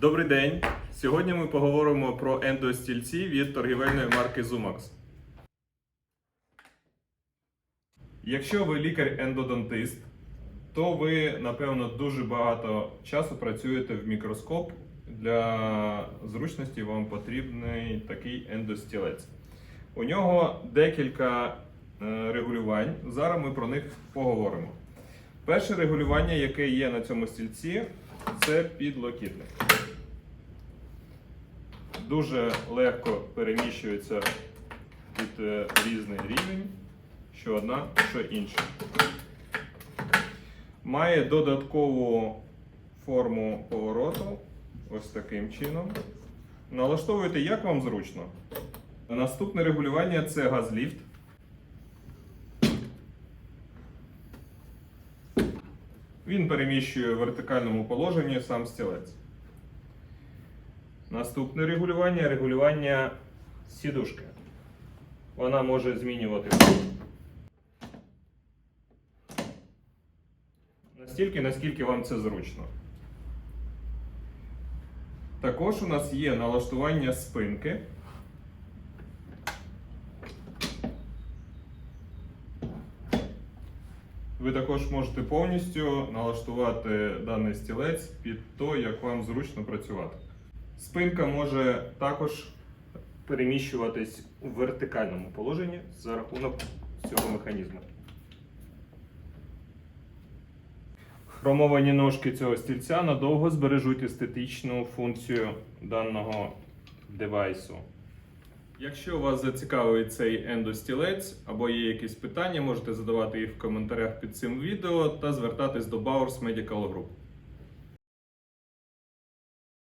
Добрий день! Сьогодні ми поговоримо про ендостільці від торгівельної марки Zumax. Якщо ви лікар-ендодонтист, то ви, напевно, дуже багато часу працюєте в мікроскоп. Для зручності вам потрібний такий ендостілець. У нього декілька е, регулювань. Зараз ми про них поговоримо. Перше регулювання, яке є на цьому стільці, це підлокітник. Дуже легко переміщується під е, різний рівень, що одна, що інша. Має додаткову форму повороту, ось таким чином. Налаштовуйте, як вам зручно. Наступне регулювання це газліфт. Він переміщує в вертикальному положенні сам стілець. Наступне регулювання регулювання сідушки. Вона може змінювати настільки, наскільки вам це зручно. Також у нас є налаштування спинки. Ви також можете повністю налаштувати даний стілець під те, як вам зручно працювати. Спинка може також переміщуватись у вертикальному положенні за рахунок цього механізму. Хромовані ножки цього стільця надовго збережуть естетичну функцію даного девайсу. Якщо вас зацікавить цей ендостілець або є якісь питання, можете задавати їх в коментарях під цим відео та звертатись до Bowers Medical Group.